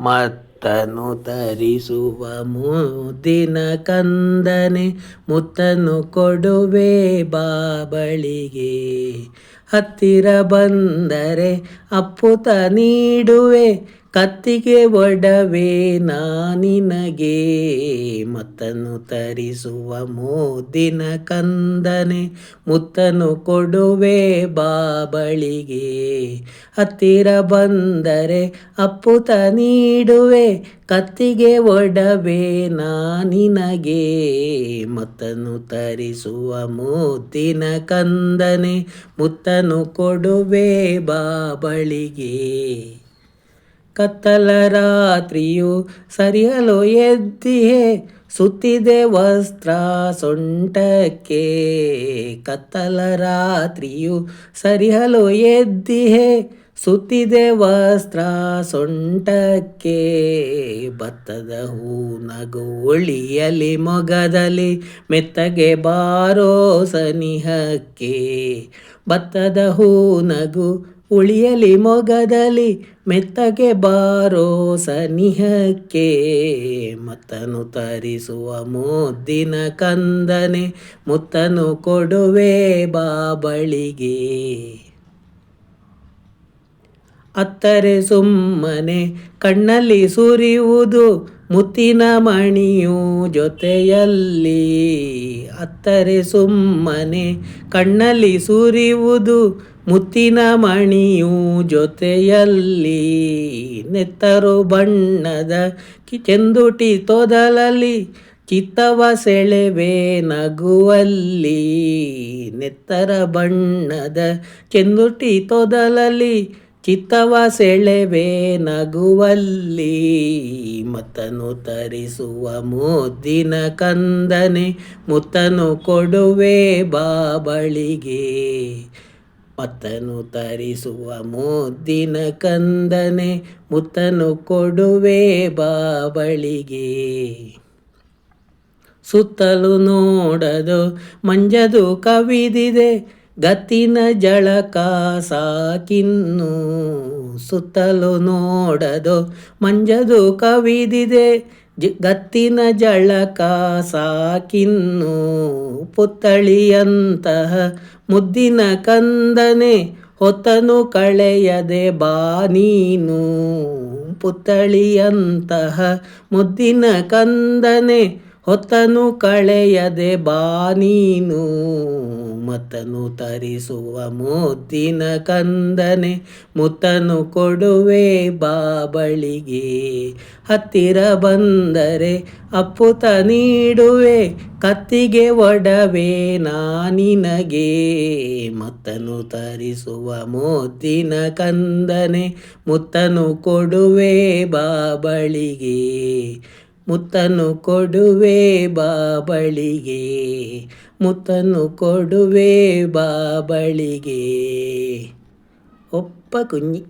ಮತ್ತನು ತರಿಸುವ ಮುದಿನ ಕಂದನೆ ಮುತ್ತನು ಕೊಡುವೆ ಬಾಬಳಿಗೆ. ಹತ್ತಿರ ಬಂದರೆ ಅಪ್ಪುತ ನೀಡುವೆ ಕತ್ತಿಗೆ ಒಡವೆ ನಾನಿನಗೆ ಮತ್ತನು ತರಿಸುವ ಮೋದಿನ ಕಂದನೆ ಮುತ್ತನು ಕೊಡುವೆ ಬಾಬಳಿಗೆ. ಹತ್ತಿರ ಬಂದರೆ ಅಪ್ಪುತ ನೀಡುವೆ, ಕತ್ತಿಗೆ ಒಡವೆ ನಾನಿನಗೆ ಮತ್ತನು ತರಿಸುವ ಮೋದಿನ ಕಂದನೆ ಮುತ್ತನು ಕೊಡುವೆ ಬಾಬಳಿಗೆ. ಕತ್ತಲ ರಾತ್ರಿಯು ಸರಿಯಲು ಎದ್ದಿಯೇ? ಸುತ್ತಿದೆ ವಸ್ತ್ರ ಸೊಂಟಕ್ಕೆ. ಕತ್ತಲ ರಾತ್ರಿಯು ಸರಿಯಲು ಎದ್ದಿಯೇ? ಸುತ್ತಿದೆ ವಸ್ತ್ರ ಸೊಂಟಕ್ಕೆ. ಭತ್ತದ ಹೂ ನಗು ಮೊಗದಲ್ಲಿ, ಮೆತ್ತಗೆ ಬಾರೋ ಸನಿಹಕ್ಕೆ. ಭತ್ತದ ಹೂ ನಗು ಉಳಿಯಲಿ ಮೊಗದಲ್ಲಿ ಮೆತ್ತಗೆ ಬಾರೋ ಸನಿಹಕ್ಕೆ ಮತ್ತನು ತರಿಸುವ ಮುದ್ದಿನ ಕಂದನೆ ಮುತ್ತನು ಕೊಡುವೆ ಬಾಬಳಿಗೆ. ಅತ್ತರೆ ಸುಮ್ಮನೆ ಕಣ್ಣಲ್ಲಿ ಸುರಿಯುವುದು ಮುತ್ತಿನ ಮಣಿಯು ಜೊತೆಯಲ್ಲಿ. ಅತ್ತರೆ ಸುಮ್ಮನೆ ಕಣ್ಣಲ್ಲಿ ಸುರಿಯುವುದು ಮುತ್ತಿನ ಮಣಿಯು ಜೊತೆಯಲ್ಲಿ ನೆತ್ತರು ಬಣ್ಣದ ಚೆಂದುಟಿ ತೋದಲಲ್ಲಿ ಚಿತ್ತವ ಸೆಳೆವೆ ನಗುವಲ್ಲಿ, ನೆತ್ತರ ಬಣ್ಣದ ಚೆಂದುಟಿ ತೊದಲಲ್ಲಿ ಚಿತ್ತವ ಸೆಳೆವೆ ನಗುವಲ್ಲಿ, ಮತ್ತನು ತರಿಸುವ ಮುದ್ದಿನ ಕಂದನೆ, ಮುತ್ತನು ಕೊಡುವೆ ಬಾಬಳಿಗೆ. ಮತ್ತನು ತರಿಸುವ ಮುದ್ದಿನ ಕಂದನೆ ಮುತ್ತನು ಕೊಡುವೆ ಬಾಬಳಿಗೆ ಸುತ್ತಲೂ ನೋಡದು ಮಂಜದು ಕವಿದಿದೆ, ಗತ್ತಿನ ಜಳಕ ಸಾಕಿನ್ನು ಸುತ್ತಲೂ ನೋಡದು ಮಂಜದು ಕವಿದಿದೆ ಗತ್ತಿನ ಜಳಕ ಸಾಕಿನ್ನು ಪುತ್ತಳಿಯಂತಹ ಮುದ್ದಿನ ಕಂದನೆ ಹೊತ್ತನು ಕಳೆಯದೆ ಬಾ ನೀನು ಪುತ್ತಳಿಯಂತಹ ಮುದ್ದಿನ ಕಂದನೆ ಹೊತ್ತನು ಕಳೆಯದೆ ಬಾ ನೀನು, ಮತ್ತನು ತರಿಸುವ ಮುದ್ದಿನ ಕಂದನೆ, ಮುತ್ತನು ಕೊಡುವೆ ಬಾಬಳಿಗೆ ಹತ್ತಿರ ಬಂದರೆ ಅಪ್ಪುತ ನೀಡುವೆ, ಕತ್ತಿಗೆ ಒಡವೆ ನಾನಿನಗೆ ಮತ್ತನು ತರಿಸುವ ಮುದ್ದಿನ ಕಂದನೆ, ಮುತ್ತನು ಕೊಡುವೆ ಬಾಬಳಿಗೆ ಮುತ್ತನು ಕೊಡುವೆ ಬಾಬಳಿಗೆ ಮುತ್ತನು ಕೊಡುವೆ ಬಾಬಳಿಗೆ. ಒಪ್ಪ ಕುഞ്ഞി